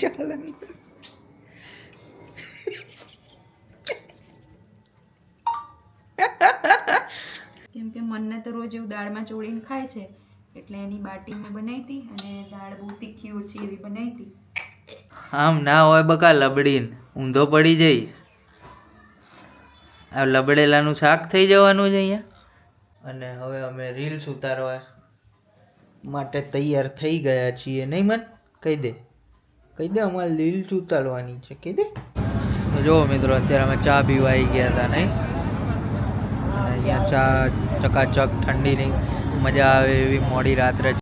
ચાલે કેમ કે મનને તો રોજ એવું દાળમાં ચોળીને ખાય છે એટલે એની બાટી મેં બનાવી હતી અને દાળ બહુ તીખી ઓછી એવી બનાવી હતી. આમ ના હોય બકા લબડીન ઊંધો પડી જઈશ. આ લબડેલાનું શાક થઈ જવાનું છે અહીંયા. અને હવે અમે રીલ્સ ઉતારવા માટે તૈયાર થઈ ગયા છીએ. નહીં મન? કહી દે. કહી દે, અમારે લીલ ચૂતાલવાની છે, કહી દે. જો મિત્રો, અત્યારે અમે ચા પીવા આવી ગયા હતા નહીં. અહીંયા ચા ચકાચક ઠંડીની મજા આવે એવી મોડી રાત્રે.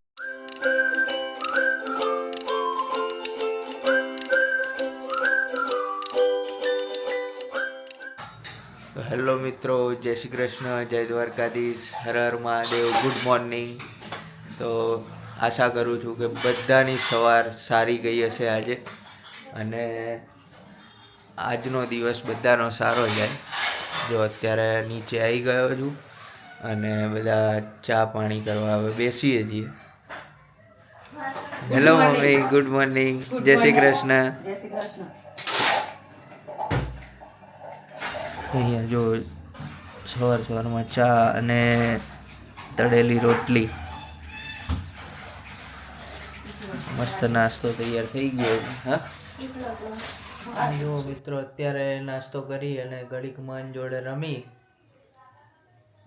હેલો મિત્રો, જય શ્રી કૃષ્ણ, જય દ્વારકાધીશ, હર હર મહાદેવ, ગુડ મોર્નિંગ. તો આશા કરું છું કે બધાની સવાર સારી ગઈ હશે આજે અને આજનો દિવસ બધાનો સારો જાય. જો અત્યારે નીચે આવી ગયો છું અને બધા ચા પાણી કરવા હવે બેસીએ છીએ. હેલો મમ્મી ગુડ મોર્નિંગ જય શ્રી કૃષ્ણ. જય શ્રી કૃષ્ણ. અહીંયા જો સવાર સવારમાં ચા અને તળેલી રોટલી. મસ્ત નાસ્તો તૈયાર થઈ ગયો. હા? આ જો મિત્રો, અત્યારે નાસ્તો કરી અને ઘડીક મન જોડે રમી.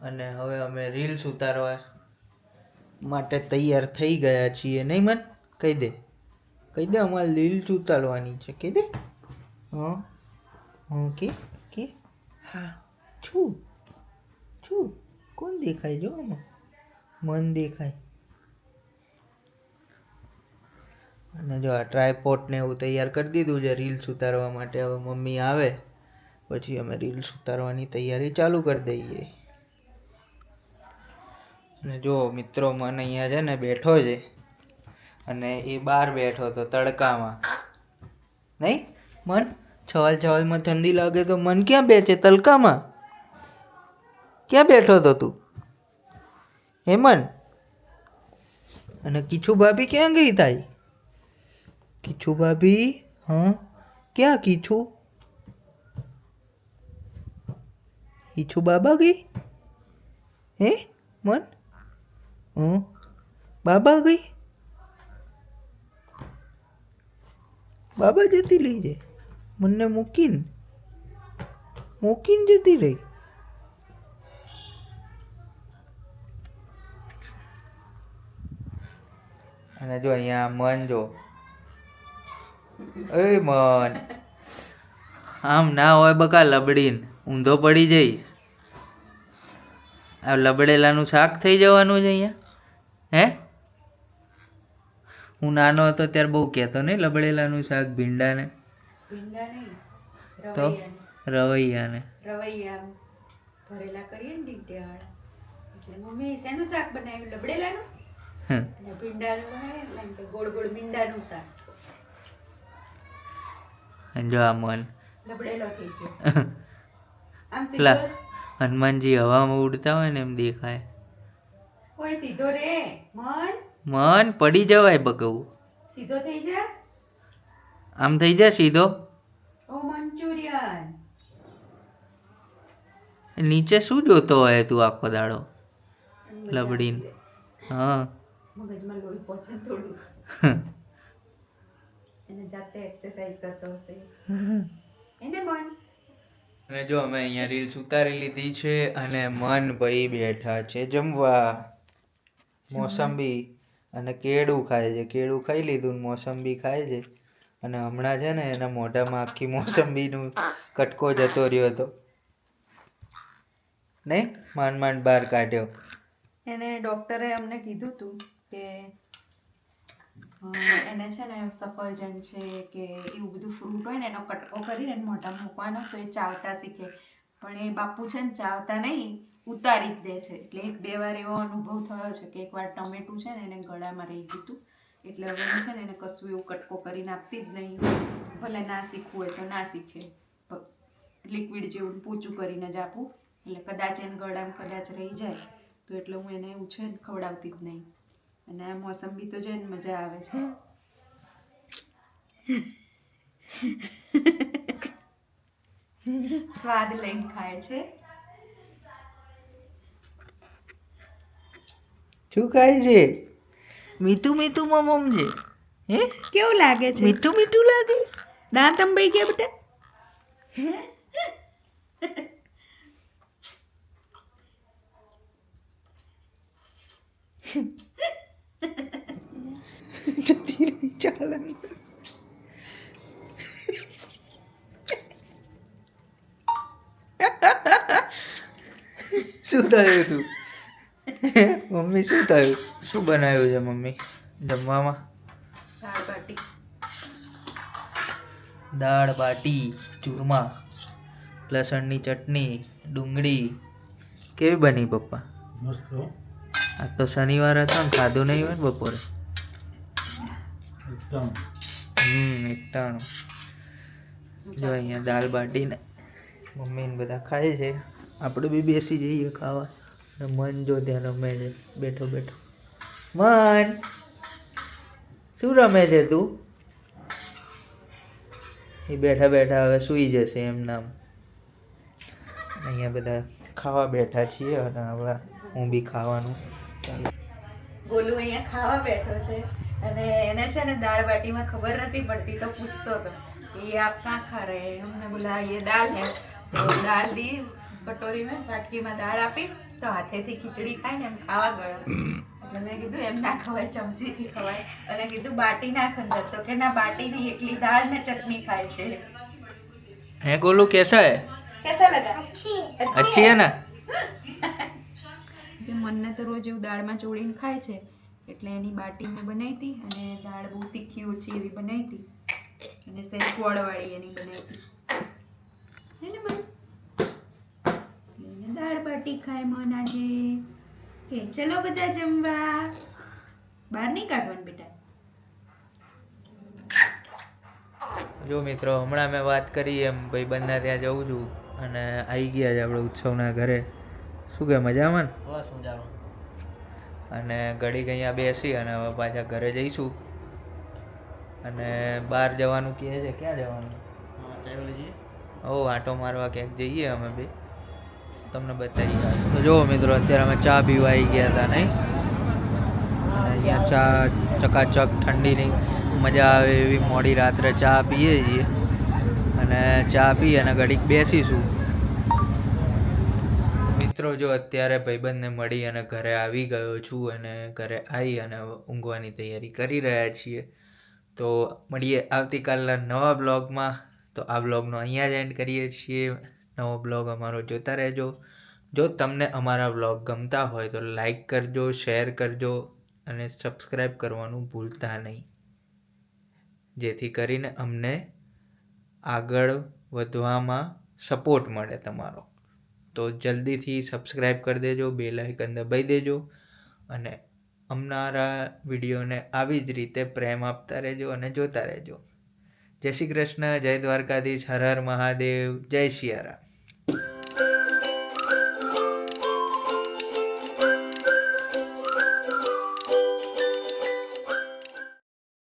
અને હવે અમે રીલ્સ ઉતારવા માટે તૈયાર થઈ ગયા છીએ. નહીં મન? કહી દે. કહી દે અમારે રીલ્સ ઉતારવાની છે. કહી દે. હા. હા, કે? કે? હા. છું. છું. કોણ દેખાય? જો આમાં. મન દેખાય. અને જો આ ટ્રાયપોટ ને એવું તૈયાર કરી દીધું છે રીલ્સ ઉતારવા માટે હવે મમ્મી આવે, પછી અમે રીલ્સ ઉતારવાની તૈયારી ચાલુ કરી દઈએ. અને જો મિત્રો મને અહીંયા છે ને બેઠો છે, અને એ બહાર બેઠો હતો તડકામાં. નહીં? મન? છવાલ છવાલમાં ઠંડી લાગે તો મન ક્યાં બેસે તડકામાં? ક્યાં બેઠો હતો તું? હેમન અને કીચુ ભાભી ક્યાં ગઈ તાઈ? કીચુ ભાભી? હા? ક્યાં કીચુ કીચુ બાબા ગઈ હે, મન? હં? બાબા ગઈ બાબા જતી લઈ જાય. મને મૂકીને? મૂકીને જતી રહી અને જો અહીંયા મન જો એ મન. આમ ના હોય બકા લબડીન. ઊંધો પડી જઈશ. આ લબડેલાનું શાક થઈ જવાનું છે અહીંયા? હે? હું નાનો હતો ત્યારે બહુ કહેતો નહીં લબડેલાનું શાક ભીંડાને. તો? રવૈયાને. રવૈયા ભરેલા કરીએ ને એટલે મમ્મી શેનું શાક બનાવ્યું? લબડેલાનું? ભીંડાનું ગોળ ગોળ ભીંડાનું શાક. જો આ મન. હનુમાનજી હવામાં ઉડતા હોય ને એમ દેખાય. ઓય સીધો રે. મન? મન પડી જવાય બગવું. સીધો થઈ જા. આમ થઈ જાય સીધો. ઓ મંચુરિયન. નીચે શું જોતો હોય તું આખો દાડો? લબડીન. હા. મગજમાં લોહી પહોંચે થોડું. એને જાતે એક્સરસાઇઝ કરતો હશે. એને મન. અને જો અમે અહીંયા રીલ્સ ઉતારી લીધી છે અને મન ભાઈ બેઠા છે જમવા. મોસંબી અને કેળું ખાય છે. કેળું ખાઈ લીધું ને મોસંબી ખાય છે. અને હમણાં છે ને એના મોઢામાં આખી મોસંબીનું કટકો જતો રહ્યો હતો. નહીં? માંડ માંડ બહાર કાઢ્યો. એને ડૉક્ટરે અમને કીધું હતું કે એને છે ને સફરજન છે કે એવું બધું ફ્રૂટ હોય ને એનો કટકો કરીને મોઢા મૂકવાનો તો એ ચાવતા શીખે. પણ એ બાપુ છે ને ચાવતા નહીં, ઉતારી જ દે છે. એટલે એક બે વાર એવો અનુભવ થયો છે કે એકવાર ટમેટું છે ને એને ગળામાં રહી ગયું એટલે હવે છે ને એને કશું એવું કટકો કરીને આપતી જ નહીં. ભલે ના શીખવું હોય તો ના શીખે. લિક્વિડ જેવું પોચું કરીને જ આપું. એટલે કદાચ એને ગળામાં કદાચ રહી જાય તો એટલે હું એને એવું છે ને ખવડાવતી જ નહીં. અને આ મોસંબી તો છે ને મજા આવે છે. સ્વાદ લઈને ખાય છે. શું ખાય છે? મીઠું મીઠું મમમ છે હે? કેવું લાગે છે? મીઠું મીઠું લાગે. દાંત અંબાઈ ગયા બેટા? જતી રહી ચાલે શું થયું તું? મમ્મી શું થયું શું બનાવ્યું છે મમ્મી જમવામાં દાળ બાટી દાળ બાટી ચૂરમા લસણની ચટણી ડુંગળી કેવી બની પપ્પા મસ્ત. આ તો શનિવાર હતો ને ખાધું નહીં હોય ને બપોરે. હમ એકટાણું. જો અહીંયા દાળ બાટીને મમ્મી ને બધા ખાય છે. આપણે બી બેસી જઈએ ખાવા. અને મન જો ત્યાં રમે છે. બેઠો બેઠો. મન શું રમે છે તું? એ બેઠા બેઠા હવે સૂઈ જશે એમ નામ. અહીંયા બધા ખાવા બેઠા છીએ અને હવે હું બી ખાવાનું ગોલુ અહીંયા ખાવા બેઠો છે અને એને છે ને દાળ બાટીમાં ખબર નથી પડતી તો પૂછતો હતો કે ये आप कहाँ खा रहे हैं हमने बोला ये दाल है तो दाल दी કટોરી મેં વાટકીમાં દાળ આપી તો હાથેથી ખીચડી ખાઈને એમ ખાવા ગયો એટલે મેં કીધું એમ ના ખવાય ચમચીથી ખવાય અને કીધું બાટી નાખ અંદર તો કે ના બાટી નહીં એકલી દાળ ને ચટણી ખાય છે હે गोलू कैसा है કેસા લગા અચ્છી अच्छी है ना મનને તો રોજ એવું દાળમાં ચોળીને ખાય છે, એટલે એની બાટી મેં બનાવી હતી અને દાળ બહુ તીખી ઓછી એવી બનાવી હતી. અને સહેજ ગોળવાળી એની બનાવી હતી. હે ને મન દાળ બાટી ખાય મન આજે. કે ચલો બધા જમવા. બહાર નહીં કાઢવાનું બેટા? જો મિત્રો, હમણાં મેં વાત કરી એમ, ભાઈ બંને ત્યાં જઉં છું અને આવી ગયા છે આપણે ઉત્સવના ઘરે. શું કે મજામાં બસ મજામાં. અને ઘડીક અહીંયા બેસી અને હવે પાછા ઘરે જઈશું. અને બહાર જવાનું કહે છે ક્યાં જવાનું? ઓ આટો મારવા ક્યાંક જઈએ અમે બે. તમને બતાવીએ તો જો મિત્રો અત્યારે અમે ચા પીવા આવી ગયા હતા નહીં? અને અહીંયા ચા ચકાચક ઠંડીની મજા આવે એવી મોડી રાત્રે ચા પીએ છીએ. અને ચા પી અને ઘડીક બેસીશું. મિત્રો, જો અત્યારે ભાઈબંધને મળી અને ઘરે આવી ગયો છું અને ઘરે આવી અને ઊંઘવાની તૈયારી કરી રહ્યા છીએ, તો મળીએ આવતીકાલના નવા બ્લોગમાં. તો આ બ્લોગનો અહીંયા જ એન્ડ કરીએ છીએ. નવો બ્લોગ અમારો જોતા રહેજો. જો તમને અમારા બ્લોગ ગમતા હોય તો લાઈક કરજો, શેર કરજો અને સબસ્ક્રાઈબ કરવાનું ભૂલતા નહીં. જેથી કરીને અમને આગળ વધવામાં સપોર્ટ મળે તમારો. તો જલ્દીથી સબસ્ક્રાઈબ કરી દેજો બેલ આઇકન દબાઈ દેજો અને અમારા વિડીયોને આવી જ રીતે પ્રેમ આપતા રહેજો અને જોતા રહેજો. જય શ્રી કૃષ્ણ, જય દ્વારકાધીશ, હર હર મહાદેવ, જય સિયારામ